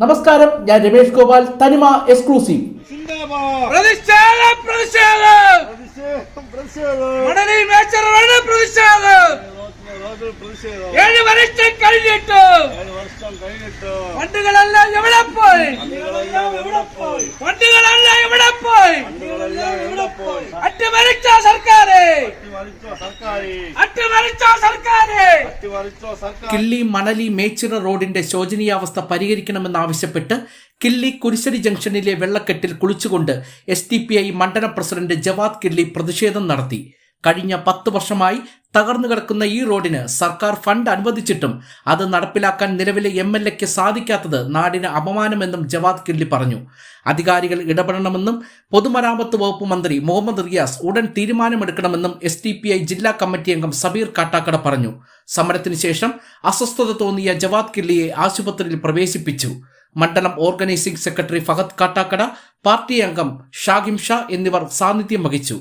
നമസ്കാരം ഞാൻ രമേഷ് ഗോപാൽ തനിമ എക്സ്ക്ലൂസീവ് ഏഴ് വർഷം കഴിഞ്ഞിട്ട് ഏഴ് വർഷം കഴിഞ്ഞിട്ട് ഫണ്ടുകളെല്ലാം എവിടെ പോയി വണ്ടികളെല്ലാം എവിടെ പോയി അട്ടിമറിച്ച സർക്കാരെ അട്ടിമറിച്ചോ സർക്കാരെ അട്ടിമറിച്ച സർക്കാരെ അട്ടിമറിച്ചോ സർക്കാർ കിള്ളി മണലി മേച്ചിറ റോഡിന്റെ ശോചനീയാവസ്ഥ പരിഹരിക്കണമെന്നാവശ്യപ്പെട്ട് കിള്ളി കുരിശ്ശരി ജംഗ്ഷനിലെ വെള്ളക്കെട്ടിൽ കുളിച്ചുകൊണ്ട് എസ് ഡി പി ഐ മണ്ഡലം പ്രസിഡന്റ് ജവാദ് കിള്ളി പ്രതിഷേധം നടത്തി. കഴിഞ്ഞ പത്ത് വർഷമായി തകർന്നു കിടക്കുന്ന ഈ റോഡിന് സർക്കാർ ഫണ്ട് അനുവദിച്ചിട്ടും അത് നടപ്പിലാക്കാൻ നിലവിലെ എം എൽ എക്ക് സാധിക്കാത്തത് നാടിന് അപമാനമെന്നും ജവാദ് കിള്ളി പറഞ്ഞു. അധികാരികൾ ഇടപെടണമെന്നും പൊതുമരാമത്ത് വകുപ്പ് മന്ത്രി മുഹമ്മദ് റിയാസ് ഉടൻ തീരുമാനമെടുക്കണമെന്നും എസ് ഡി പി ഐ ജില്ലാ കമ്മിറ്റി അംഗം സബീർ കാട്ടാക്കട പറഞ്ഞു. സമരത്തിന് ശേഷം അസ്വസ്ഥത തോന്നിയ ജവാദ് കിള്ളിയെ ആശുപത്രിയിൽ പ്രവേശിപ്പിച്ചു. മണ്ഡലം organising secretary Fahad Kattakada party അംഗം ഷാഹിം ഷാ എന്നിവർ സാന്നിധ്യം വഹിച്ചു.